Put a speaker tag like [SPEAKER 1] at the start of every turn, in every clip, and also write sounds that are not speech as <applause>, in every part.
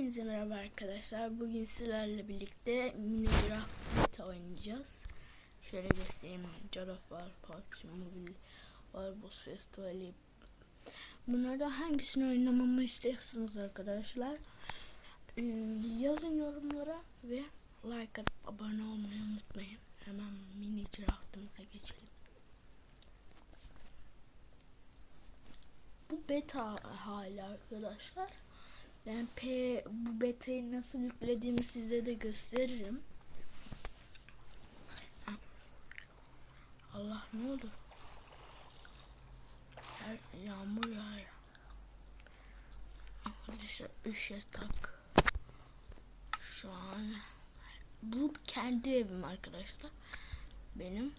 [SPEAKER 1] Hepinize merhaba arkadaşlar. Bugün sizlerle birlikte Minecraft oynayacağız. Şöyle göstereyim. Jaraf var, PUBG Mobile var, Boss Festivali. Bunlardan hangisini oynamamı istiyorsunuz arkadaşlar? Hmm, Yazın yorumlara ve like atıp abone olmayı unutmayın. Hemen Minecraft'ımıza geçelim. Bu beta hali arkadaşlar. Ben P bu beta'yı nasıl yüklediğimi size de gösteririm. Allah ne oldu? Yağmur yağıyor. Arkadaşlar ışığı tak. Şu an bu kendi evim arkadaşlar. Benim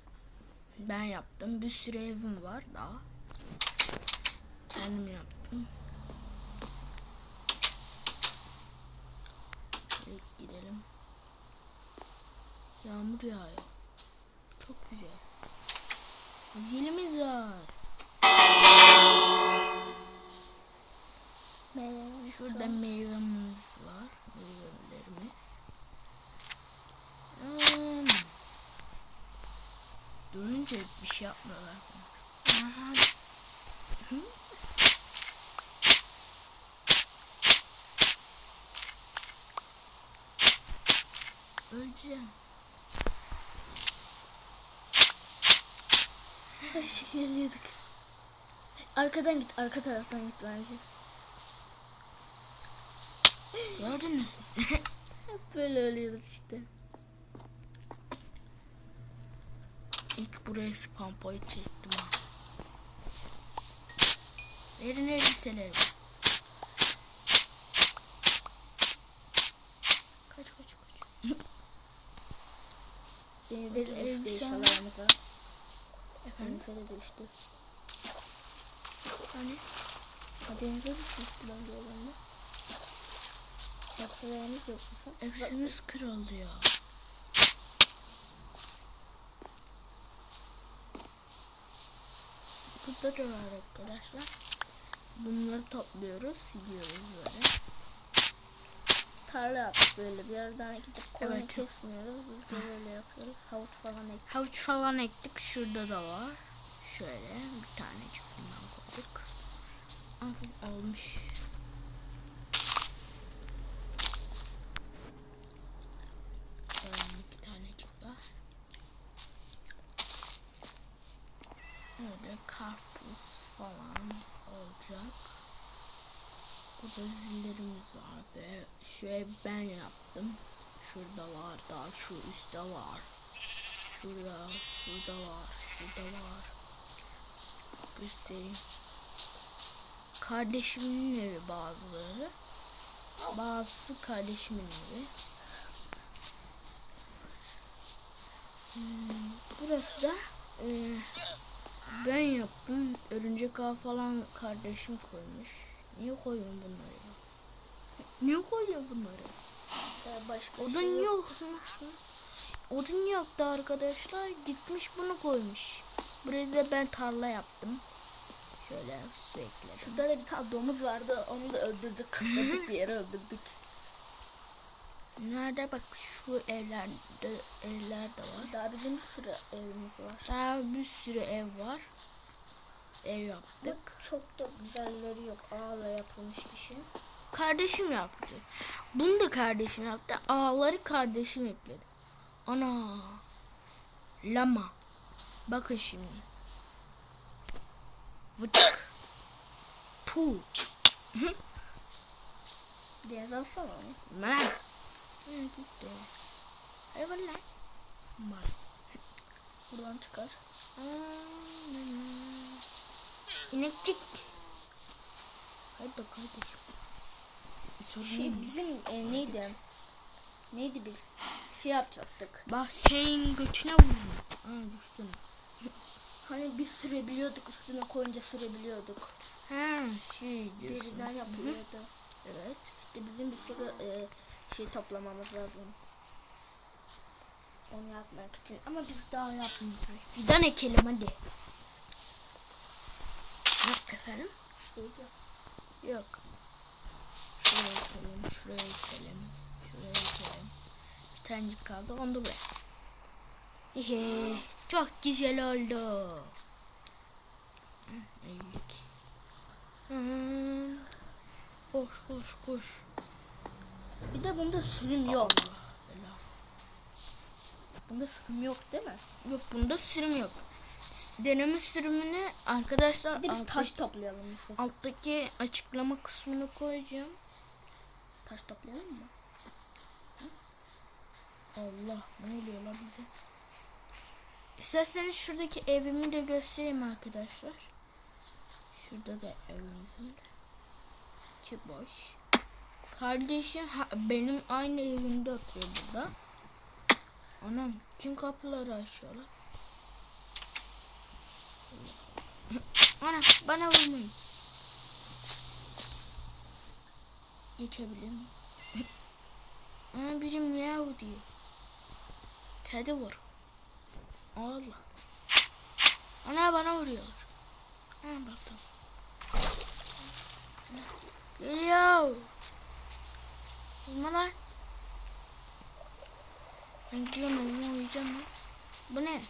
[SPEAKER 1] ben yaptım. Bir sürü evim var daha. Kendim yaptım. Evet gidelim. Yağmur yağıyor. Çok güzel. Zilimiz var. Şurada meyvemiz var. Meyvelerimiz. Hmm. Durunca bir şey yapmıyorlar. Aha. Hı? Öleceğim. Ay geliyorduk. Arkadan git, arka taraftan git bence. Gördünüz mü? <laughs> Hep böyle ölüyoruz işte. İlk buraya spam point çektim. Verin elbiseleri. Kaç kaç kaç.
[SPEAKER 2] Denize de düştü inşallah Denize de düştü.
[SPEAKER 1] hani
[SPEAKER 2] Ha denize düşmüştü ben de olanla. Yoksa yerimiz yok mu?
[SPEAKER 1] hepsimiz kırıldı ya. Burada da var arkadaşlar. Bunları topluyoruz, gidiyoruz böyle.
[SPEAKER 2] Tarla yaptık böyle bir yerden gidip koyun
[SPEAKER 1] Evet.
[SPEAKER 2] kesmiyoruz. Biz de böyle yapıyoruz. Havuç falan ektik.
[SPEAKER 1] Havuç falan ektik. Şurada da var. Şöyle bir tanecik bundan koyduk. Ah, olmuş. Şöyle iki tanecik daha. Öyle karpuz falan olacak. Burada zillerimiz var be. Şu ev ben yaptım. Şurada var daha şu üstte var. Şurada, şurada var, şurada var. Göstereyim. Kardeşimin evi bazıları. Bazısı kardeşimin evi. Hmm, burası da e, ben yaptım. Örümcek ağ falan kardeşim koymuş. Niye koyuyorsun bunları ya? Niye koyuyorsun bunları?
[SPEAKER 2] Ee, başka
[SPEAKER 1] Odun
[SPEAKER 2] şey
[SPEAKER 1] yok. Odun yoktu arkadaşlar. Gitmiş bunu koymuş. Buraya da ben tarla yaptım. Şöyle su ekledim.
[SPEAKER 2] Şurada da bir tane domuz vardı. Onu da öldürdük. Kısladık bir yere öldürdük.
[SPEAKER 1] Nerede bak şu evlerde evler de var.
[SPEAKER 2] Daha bizim bir sürü evimiz var.
[SPEAKER 1] Daha bir sürü ev var. Ev yaptık.
[SPEAKER 2] Bak çok da güzelleri yok. Ağla yapılmış bir şey.
[SPEAKER 1] Kardeşim yaptı. Bunu da kardeşim yaptı. Ağları kardeşim ekledi. Ana. Lama. Bakın şimdi. Vıtık. Pu.
[SPEAKER 2] Denize alsana onu.
[SPEAKER 1] Ne gitti? Eyvallah. Mal.
[SPEAKER 2] Buradan çıkar.
[SPEAKER 1] İnekçik. Hadi kardeşim. Sorun
[SPEAKER 2] Şey bizim e, neydi? Neydi biz? Şey yapacaktık.
[SPEAKER 1] Bak senin götüne vurdum. Aa düştün. <laughs>
[SPEAKER 2] Hani biz sürebiliyorduk üstüne koyunca sürebiliyorduk.
[SPEAKER 1] Ha şey diyorsun.
[SPEAKER 2] Deriden yapılıyordu.
[SPEAKER 1] Evet.
[SPEAKER 2] İşte bizim bir sürü e, şey toplamamız lazım. Onu yapmak için. Ama biz daha yapmıyoruz.
[SPEAKER 1] Fidan ekelim hadi. Efendim?
[SPEAKER 2] Şurada.
[SPEAKER 1] Yok. Şuraya itelim, şuraya itelim, şuraya itelim. Bir tanecik kaldı, onu da buraya. Hehe, çok güzel oldu. Eğildik. Koş koş koş.
[SPEAKER 2] Bir de bunda sürüm yok. Bunda sürüm yok değil mi?
[SPEAKER 1] Yok bunda sürüm yok. Deneme sürümünü arkadaşlar
[SPEAKER 2] Bir de biz
[SPEAKER 1] alttaki-
[SPEAKER 2] taş toplayalım Yusuf.
[SPEAKER 1] alttaki açıklama kısmına koyacağım.
[SPEAKER 2] Taş toplayalım mı?
[SPEAKER 1] Allah ne oluyor la bize? İsterseniz şuradaki evimi de göstereyim arkadaşlar. Şurada da evimiz var. İçi boş. Kardeşim ha, benim aynı evimde oturuyor burada. Anam kim kapıları açıyorlar? Anam bana vurmayın. Geçebilir miyim? Ana biri miyav diyor. Kedi vur. Allah. Ana bana vuruyorlar. Ha baktım. Geliyor. Vurma lan. Ben gidiyorum evime uyuyacağım lan. Bu ne?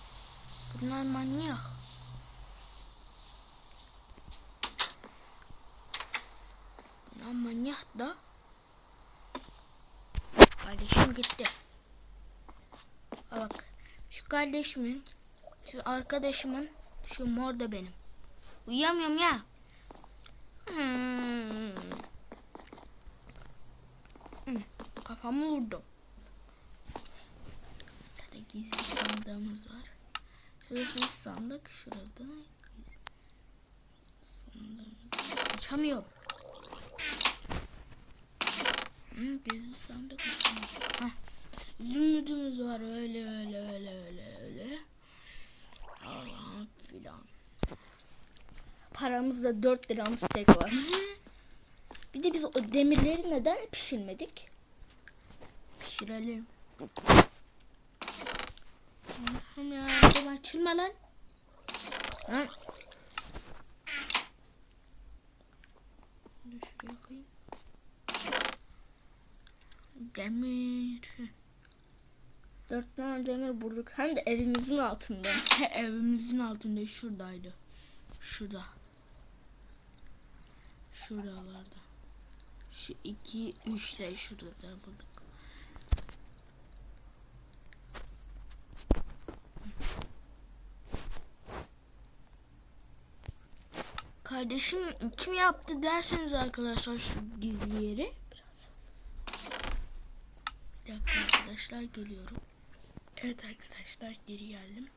[SPEAKER 1] Bunlar manyak. Bunlar manyak da. Kardeşim gitti. Bak. Şu kardeşimin, şu arkadaşımın, şu mor da benim. Uyuyamıyorum ya. Hmm. Hmm, Kafamı vurdum. Burada gizli sandığımız var. Şurası sandık, şurada var. Açamıyorum. Hı, gizli sandık. Zümrütümüz var öyle öyle öyle öyle öyle. Allah filan.
[SPEAKER 2] Paramızda 4 liramız tek var. Bir de biz o demirleri neden pişirmedik?
[SPEAKER 1] Pişirelim. Allah'ım ya açılma lan.
[SPEAKER 2] Ha?
[SPEAKER 1] Demir.
[SPEAKER 2] 4 tane demir bulduk. Hem de evimizin altında.
[SPEAKER 1] He, Evimizin altında şuradaydı. Şurada. Şuralarda. Şu iki, üç de şurada da bulduk. Kardeşim kim yaptı derseniz arkadaşlar şu gizli yeri. Bir dakika arkadaşlar geliyorum. Evet arkadaşlar geri geldim.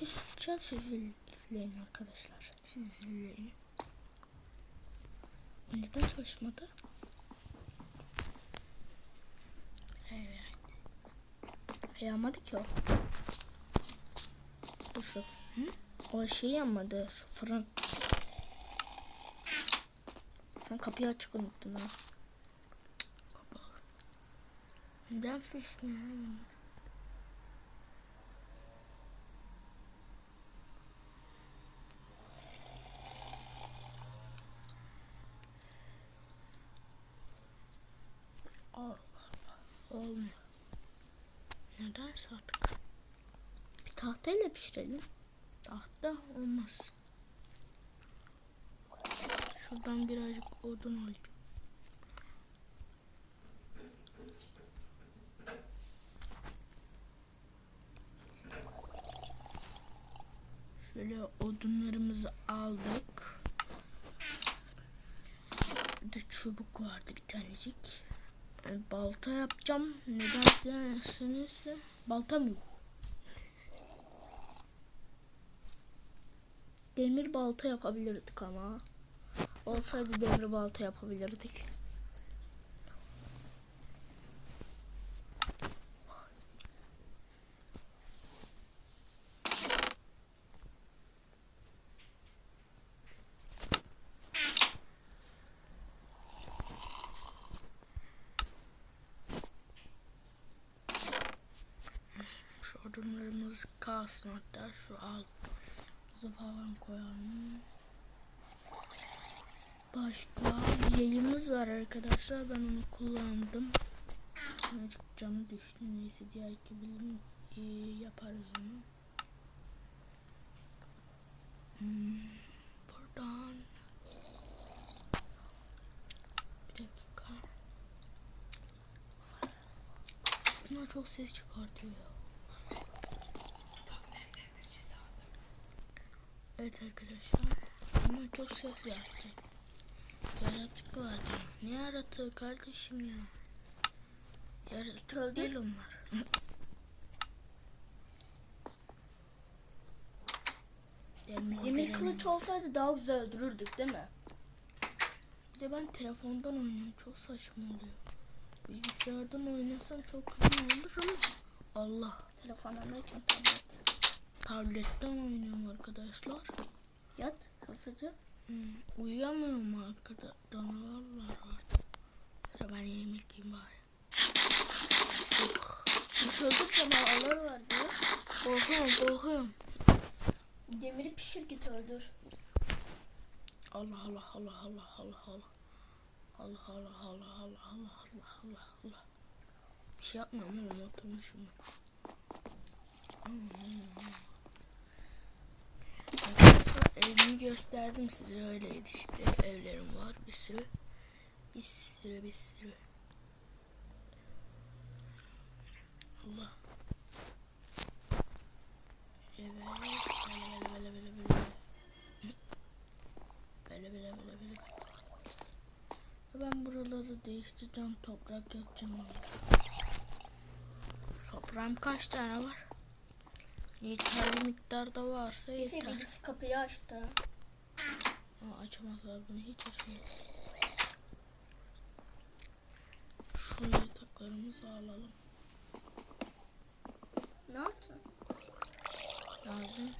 [SPEAKER 2] Biz sıçan sözlerin arkadaşlar.
[SPEAKER 1] Sizle
[SPEAKER 2] Neden çalışmadı?
[SPEAKER 1] evet.
[SPEAKER 2] Yanmadı ki o. Yusuf.
[SPEAKER 1] Hı?
[SPEAKER 2] O şey yanmadı. Şu fırın. Sen kapıyı açık unuttun ha.
[SPEAKER 1] Neden fışmıyor? Allah olmuyor. Neden artık?
[SPEAKER 2] Bir tahtayla pişirelim.
[SPEAKER 1] Tahta olmaz. Şuradan birazcık odun alayım. Şöyle odunlarımızı aldık. Bir de çubuk vardı bir tanecik. Balta yapacağım. Neden derseniz de baltam yok.
[SPEAKER 2] Demir balta yapabilirdik ama. Olsaydı demir balta yapabilirdik.
[SPEAKER 1] Şu odunlarımız kalsın hatta şu al. Buzu falan koyalım. Başka yayımız var arkadaşlar. Ben onu kullandım. Birazcık canı düştü. Neyse diğer iki bilim e, yaparız onu. Hmm, buradan bir dakika. Bunlar çok ses çıkartıyor ya. Evet arkadaşlar. Bunlar çok ses yaptı. Yaratık vardı. Ne yaratığı kardeşim ya? Yaratık değil onlar. Demir,
[SPEAKER 2] Demir kılıç olsaydı daha güzel dururduk değil mi?
[SPEAKER 1] Bir de ben telefondan oynuyorum. Çok saçma oluyor. Bilgisayardan oynasam çok güzel olur ama Allah.
[SPEAKER 2] Telefondan derken tablet.
[SPEAKER 1] Tabletten oynuyorum arkadaşlar.
[SPEAKER 2] Yat hızlıca.
[SPEAKER 1] Hmm, uyuyamıyorum arkada. Canavarlar var. Ya ben yemek yiyeyim bari.
[SPEAKER 2] Çocuk canavarlar var diyor.
[SPEAKER 1] Korkuyorum korkuyorum.
[SPEAKER 2] Demiri pişir git öldür.
[SPEAKER 1] Allah Allah Allah Allah Allah Allah. Allah Allah Allah Allah Allah Allah Allah Allah. Bir şey yapmıyorum oğlum oturmuşum. Arkadaşlar evimi gösterdim size öyleydi işte evlerim var bir sürü. Bir sürü bir sürü. Allah. Evet. Böyle böyle böyle böyle böyle. Böyle böyle böyle böyle. Ben buraları değiştireceğim. Toprak yapacağım. Toprağım kaç tane var? Yeterli miktarda varsa
[SPEAKER 2] şey
[SPEAKER 1] yeter.
[SPEAKER 2] birisi kapıyı açtı.
[SPEAKER 1] Ama açamazlar bunu hiç açamaz. Şu yataklarımızı alalım.
[SPEAKER 2] Ne yaptın?
[SPEAKER 1] Lazım.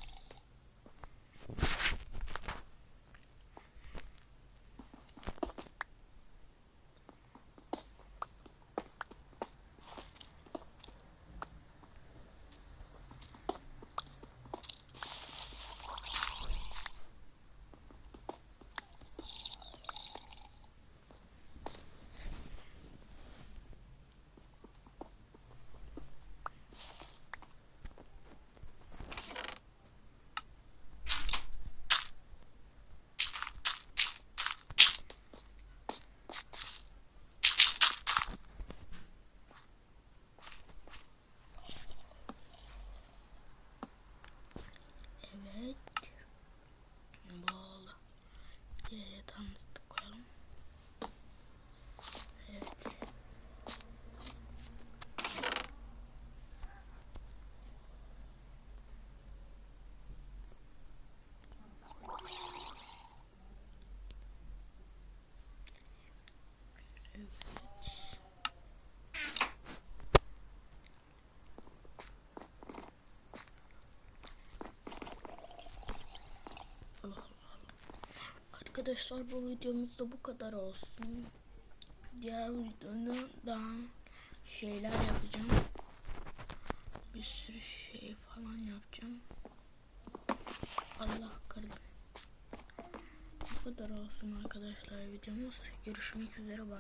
[SPEAKER 1] Gumball. Diye tam Arkadaşlar bu videomuz da bu kadar olsun. Diğer videoda daha şeyler yapacağım. Bir sürü şey falan yapacağım. Allah kırdım. Bu kadar olsun arkadaşlar videomuz. Görüşmek üzere. Bye.